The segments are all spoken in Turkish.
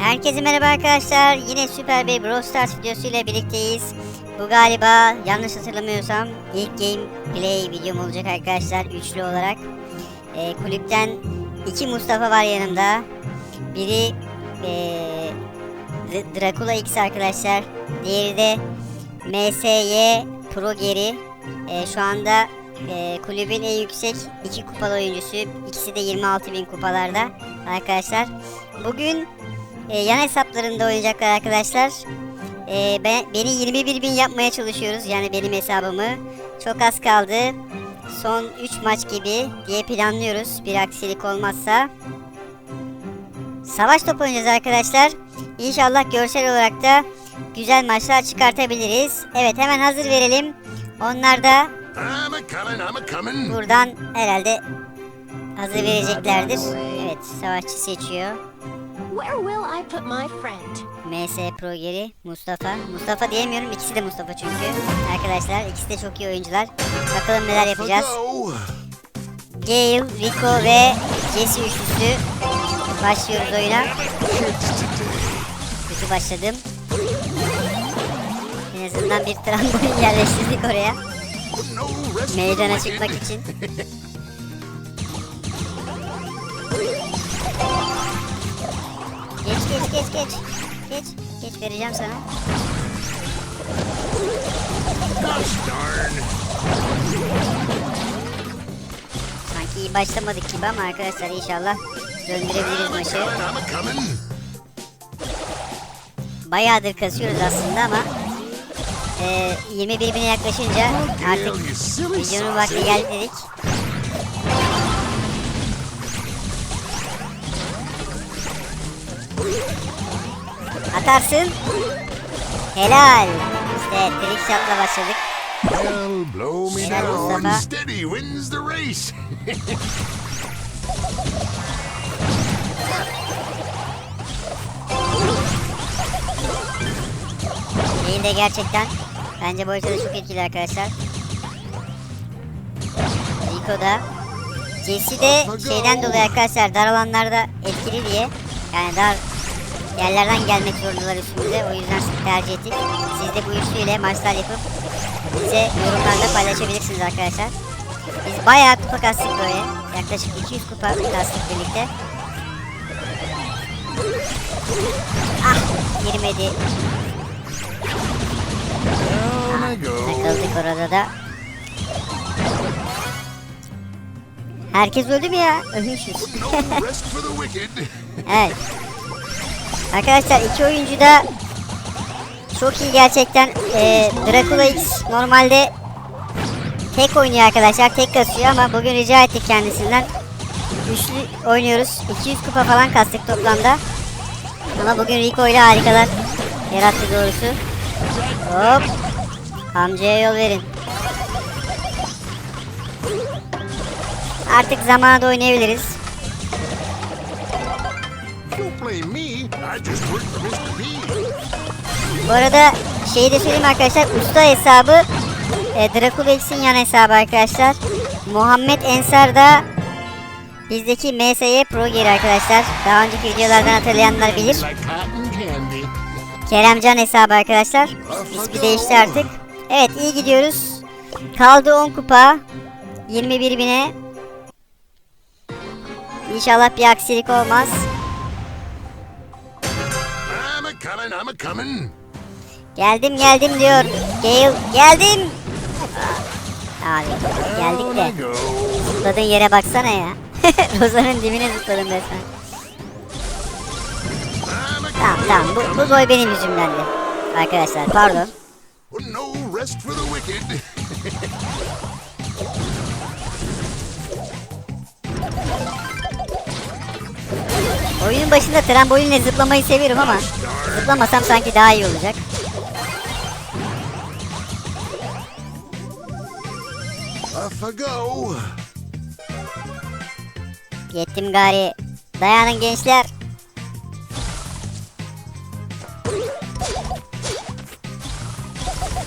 Herkese merhaba arkadaşlar. Yine Süper Bey Brawl Stars videosuyla birlikteyiz. Bu galiba yanlış hatırlamıyorsam ilk gameplay videom olacak arkadaşlar üçlü olarak. Ee, kulüpten iki Mustafa var yanımda. Biri D- Dracula X arkadaşlar. Diğeri de MSY Pro Geri. Ee, şu anda ee, kulübün en yüksek iki kupalı oyuncusu. İkisi de 26.000 kupalarda arkadaşlar. Bugün e, yan hesaplarında oynayacaklar arkadaşlar. E, ben, beni 21 bin yapmaya çalışıyoruz. Yani benim hesabımı. Çok az kaldı. Son 3 maç gibi diye planlıyoruz. Bir aksilik olmazsa. Savaş topu oynayacağız arkadaşlar. İnşallah görsel olarak da güzel maçlar çıkartabiliriz. Evet hemen hazır verelim. Onlar da buradan herhalde hazır vereceklerdir. Evet savaşçı seçiyor. Where will I put my friend? MS Pro geri Mustafa. Mustafa diyemiyorum ikisi de Mustafa çünkü. Arkadaşlar ikisi de çok iyi oyuncular. Bakalım neler yapacağız. Gale, Rico ve Jesse üçlüsü. Başlıyoruz oyuna. Kötü başladım. En azından bir trambolin yerleştirdik oraya. The Meydana çıkmak için. Geç geç geç geç. Vereceğim sana. Gosh darn. Sanki iyi başlamadık gibi ama arkadaşlar inşallah döndürebiliriz maçı. Bayağıdır kasıyoruz aslında ama e, 21 bine yaklaşınca artık videonun vakti geldi dedik. Atarsın. Helal. İşte trick shot'la başladık. Well, blow me Helal down. Mustafa. Steady wins the race. Değil de gerçekten bence bu haritada çok etkili arkadaşlar. Rico da Jesse de şeyden dolayı arkadaşlar dar alanlarda etkili diye yani dar yerlerden gelmek zorundalar üstümüze o yüzden tercih ettik. Siz de bu üçlüyle maçlar yapıp bize yorumlarda paylaşabilirsiniz arkadaşlar. Biz bayağı kupa kastık böyle. Yaklaşık 200 kupa kastık birlikte. Ah girmedi. Takıldık orada da. Herkes öldü mü ya? Ölmüşüz. Evet. Arkadaşlar iki oyuncu da çok iyi gerçekten. Ee, Dracula X normalde tek oynuyor arkadaşlar. Tek kasıyor ama bugün rica ettik kendisinden. Üçlü oynuyoruz. 200 kupa falan kastık toplamda. Ama bugün Rico ile harikalar yarattı doğrusu. Hop. Amcaya yol verin. Artık zamanında oynayabiliriz. Bu arada şeyi de söyleyeyim arkadaşlar. Usta hesabı e, Dracula X'in yan hesabı arkadaşlar. Muhammed Ensar da bizdeki MSY Pro geri arkadaşlar. Daha önceki videolardan hatırlayanlar bilir. Keremcan hesabı arkadaşlar. İsmi değişti artık. Evet iyi gidiyoruz. Kaldı 10 kupa. 21 bine. İnşallah bir aksilik olmaz. Coming, I'm a coming. Geldim geldim diyor. Gale geldim. Abi geldik de. Zıpladığın yere baksana ya. Rozanın dibine zıpladım resmen. Tamam tamam bu, bu gol benim yüzümdendi. Arkadaşlar pardon. No rest for the wicked. Oyunun başında trambolinle zıplamayı seviyorum ama zıplamasam sanki daha iyi olacak. Yettim gari. Dayanın gençler.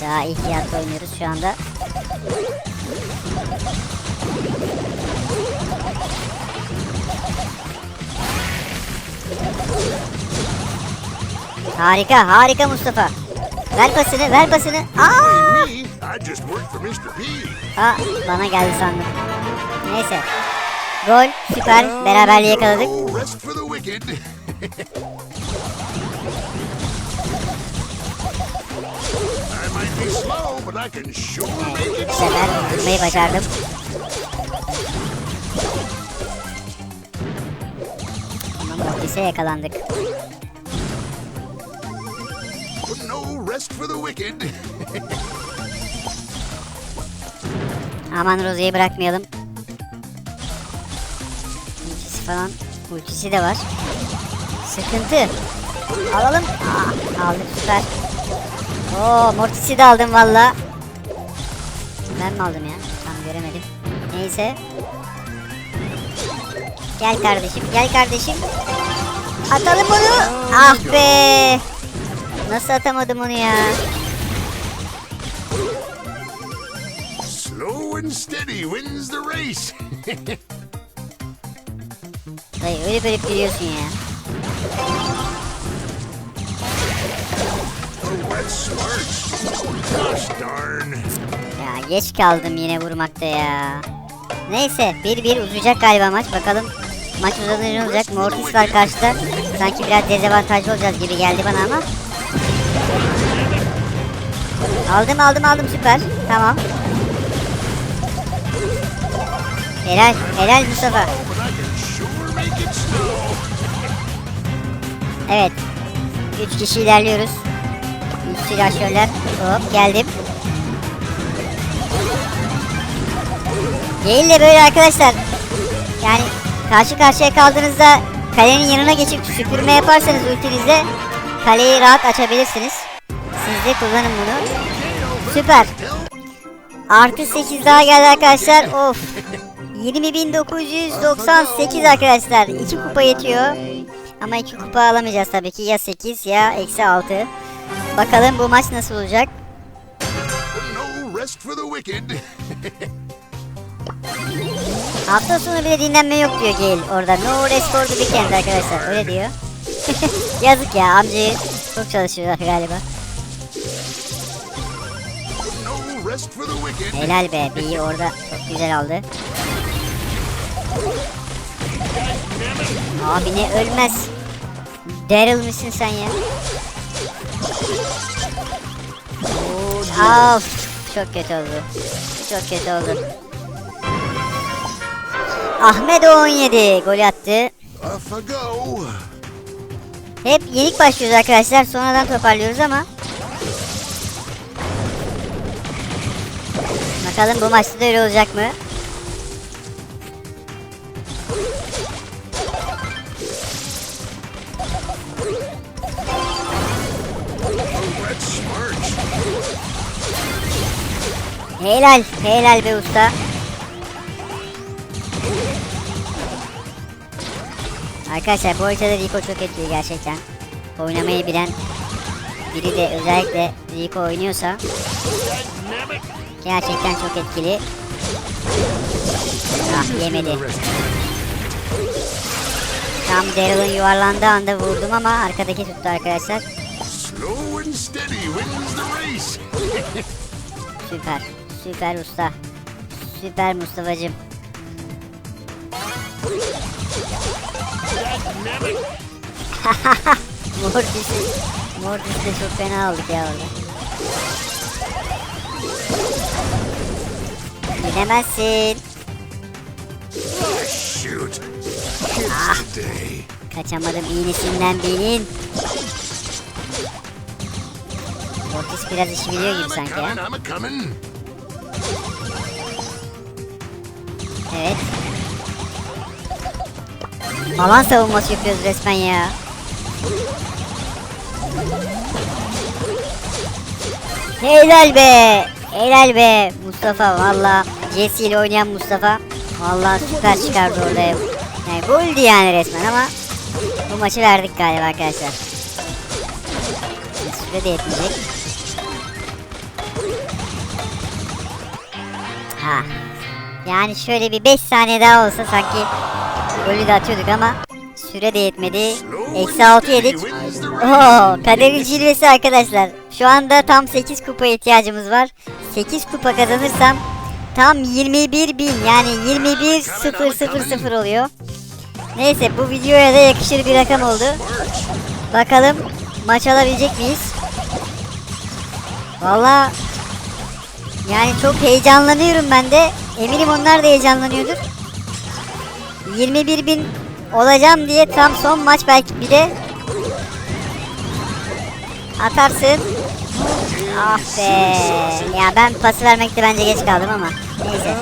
Daha ihtiyatlı oynuyoruz şu anda. Harika harika Mustafa. Ver pasını ver pasını. Aa! Aa bana geldi sandım. Neyse. Gol süper beraberliği yakaladık. No rest for the Mortis'e yakalandık. No rest for the wicked. Aman Rozi'yi bırakmayalım. Ultisi falan. Ultisi de var. Sıkıntı. Alalım. Aa, aldık süper. Oo Mortis'i de aldım valla. Ben mi aldım ya? Tam göremedim. Neyse. Gel kardeşim gel kardeşim. Atalım onu. Ah be. Nasıl atamadım onu ya? Slow and steady wins the race. Dayı öyle böyle biliyorsun ya. Ya geç kaldım yine vurmakta ya. Neyse 1-1 uzayacak galiba maç bakalım. Maç ne olacak? Mortis var karşıda. Sanki biraz dezavantajlı olacağız gibi geldi bana ama. Aldım aldım aldım süper. Tamam. Helal helal Mustafa. Evet. 3 kişi ilerliyoruz. 3 silahşörler. Hop geldim. Değil de böyle arkadaşlar. Yani karşı karşıya kaldığınızda kalenin yanına geçip süpürme yaparsanız ultinizle kaleyi rahat açabilirsiniz. Siz de kullanın bunu. Süper. Artı 8 daha geldi arkadaşlar. Of. 20.998 arkadaşlar. 2 kupa yetiyor. Ama 2 kupa alamayacağız tabii ki. Ya 8 ya eksi 6. Bakalım bu maç nasıl olacak. Hafta sonu bile dinlenme yok diyor Gale orada. No rest for the weekend arkadaşlar. Öyle diyor. Yazık ya amcayı çok çalışıyorlar galiba. Helal be. B'yi orada çok güzel aldı. Abi ne ölmez. Daryl misin sen ya? Of çok kötü oldu. Çok kötü oldu. Ahmet 17 gol attı. Hep yenik başlıyoruz arkadaşlar. Sonradan toparlıyoruz ama. Bakalım bu maçta da öyle olacak mı? Helal, helal be usta. Arkadaşlar bu haritada Rico çok etkili gerçekten. Oynamayı bilen biri de özellikle Rico oynuyorsa gerçekten çok etkili. Ah yemedi. Tam Daryl'ın yuvarlandığı anda vurdum ama arkadaki tuttu arkadaşlar. Süper. Süper usta. Süper Mustafa'cım. Mortis. Mortis de çok fena aldık ya orada. Gidemezsin. Oh, shoot. Today. Kaçamadım iğnesinden benim. Mortis biraz işi biliyor gibi sanki ya. Evet. Alan savunması yapıyoruz resmen ya. Helal be. Helal be Mustafa valla. Jesse ile oynayan Mustafa. Valla süper çıkardı orada. Yani goldü yani resmen ama bu maçı verdik galiba arkadaşlar. Süre de yetmeyecek. Ha. Yani şöyle bir 5 saniye daha olsa sanki golü de atıyorduk ama Süre de yetmedi. Eksi and 6 steady yedik. Oo, kaderin cilvesi arkadaşlar. Şu anda tam 8 kupa ihtiyacımız var. 8 kupa kazanırsam tam 21 bin yani 21 0 0 0 oluyor. Neyse bu videoya da yakışır bir rakam oldu. Bakalım maç alabilecek miyiz? Valla yani çok heyecanlanıyorum ben de. Eminim onlar da heyecanlanıyordur. 21 bin olacağım diye tam son maç belki bir de atarsın. Ah be. Ya ben pası vermekte bence geç kaldım ama. Neyse.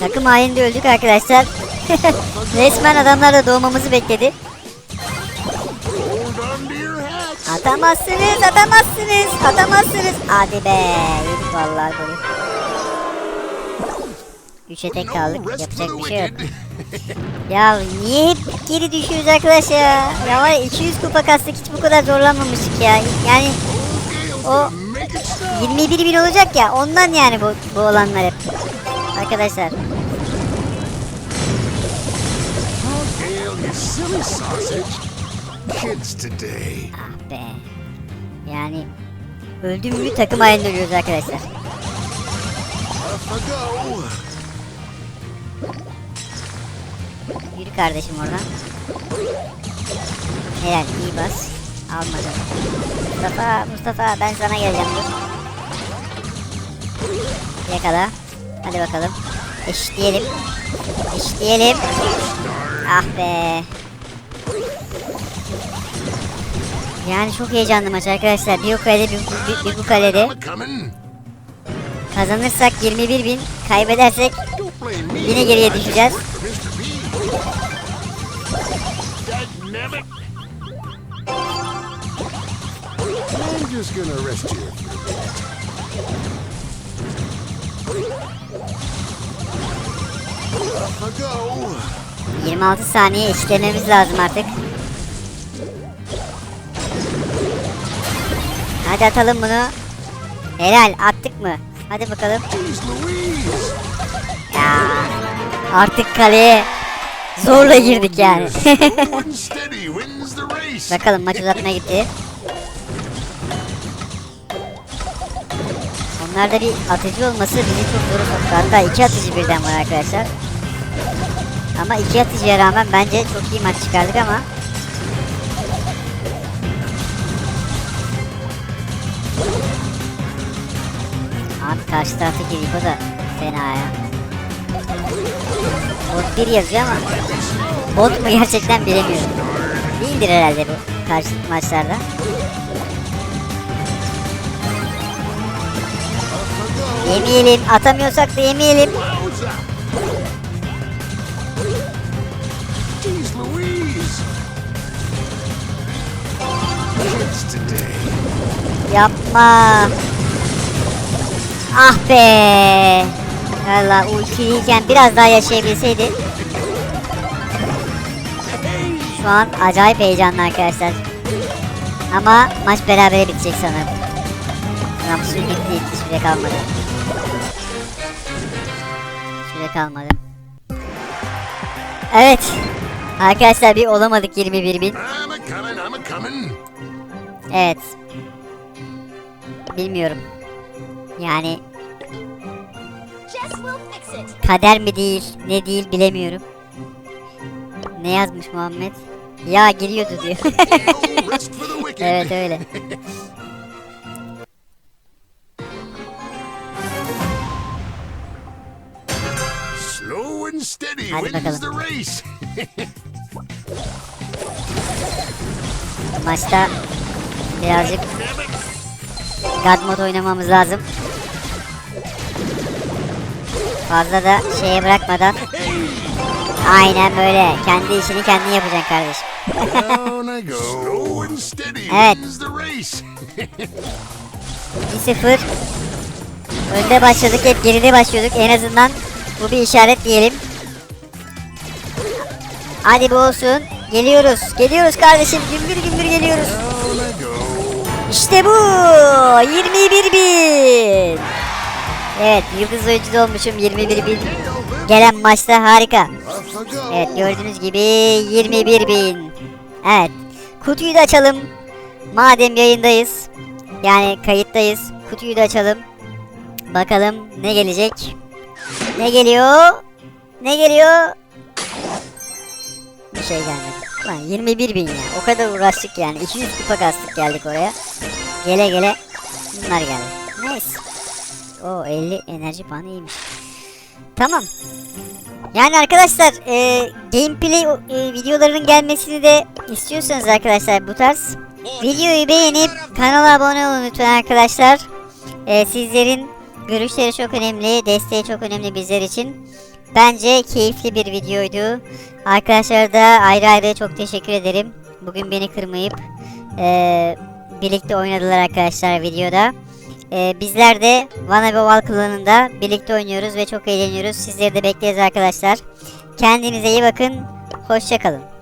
Takım halinde öldük arkadaşlar. Resmen adamlar da doğmamızı bekledi. Atamazsınız, atamazsınız, atamazsınız. Hadi be, vallahi golü. Üçe tek kaldık, yapacak bir şey yok. Ya niye hep geri düşüyoruz arkadaş ya? Ya var ya 200 kupa kastık hiç bu kadar zorlanmamıştık ya. Yani o make it stop. 21 bin olacak ya ondan yani bu, bu olanlar hep. Arkadaşlar ah be. Yani öldüm mü takım halinde ölüyoruz arkadaşlar. Yürü kardeşim oradan. Helal iyi bas. Almadım. Mustafa Mustafa ben sana geleceğim. Yakala. Hadi bakalım. Eşitleyelim. Eşitleyelim. Ah be. Yani çok heyecanlı maç arkadaşlar. Bir o kalede bir, bir, bir bu kalede. Kazanırsak 21 bin. Kaybedersek yine geriye düşeceğiz. Dagnabbit. I'm just gonna arrest you. Off I go. 26 saniye eşitlememiz lazım artık. Hadi atalım bunu. Helal attık mı? Hadi bakalım. Ya artık kaleye zorla girdik yani. Bakalım maç uzatmaya gitti. Onlarda bir atıcı olması bizi çok zor soktu. Hatta iki atıcı birden var arkadaşlar. Ama iki atıcıya rağmen bence çok iyi maç çıkardık ama Abi karşı taraftaki Rico da fena ya. Bot 1 yazıyor ama bot mu gerçekten bilemiyorum. Değildir herhalde bu karşı maçlarda. Yemeyelim. Atamıyorsak da yemeyelim. Yapma. Ah be. Valla ultiliyken biraz daha yaşayabilseydi. Şu an acayip heyecanlı arkadaşlar. Ama maç berabere bitecek sanırım. Süre bitti, bitti süre kalmadı. Süre kalmadı. Evet. Arkadaşlar bir olamadık 21 bin. Evet. Bilmiyorum. Yani kader mi değil, ne değil bilemiyorum. Ne yazmış Muhammed? Ya giriyordu diyor. Evet öyle. Slow and steady wins the race. Maçta birazcık God mod oynamamız lazım. Fazla da şeye bırakmadan. Aynen böyle. Kendi işini kendin yapacaksın kardeşim. Evet. wins the race. 1-0. Önde başladık hep geride başlıyorduk. En azından bu bir işaret diyelim. Hadi bu olsun. Geliyoruz. Geliyoruz kardeşim. Gümbür gümbür geliyoruz. İşte bu. 21 bin. Evet yıldız oyuncu olmuşum 21 bin. Gelen maçta harika. Evet gördüğünüz gibi 21 bin. Evet kutuyu da açalım. Madem yayındayız. Yani kayıttayız. Kutuyu da açalım. Bakalım ne gelecek. Ne geliyor? Ne geliyor? Bir şey gelmedi. Lan 21 bin ya. O kadar uğraştık yani. 200 kupa kastık geldik oraya. Gele gele bunlar geldi. Neyse. O 50 enerji puanı iyiymiş. Tamam. Yani arkadaşlar e, gameplay e, videolarının gelmesini de istiyorsanız arkadaşlar bu tarz videoyu beğenip kanala abone olun lütfen arkadaşlar. E, sizlerin görüşleri çok önemli, desteği çok önemli bizler için. Bence keyifli bir videoydu. Arkadaşlara da ayrı ayrı çok teşekkür ederim. Bugün beni kırmayıp e, birlikte oynadılar arkadaşlar videoda. E, bizler de Vana ve Oval klanında birlikte oynuyoruz ve çok eğleniyoruz. Sizleri de bekleriz arkadaşlar. Kendinize iyi bakın. Hoşçakalın.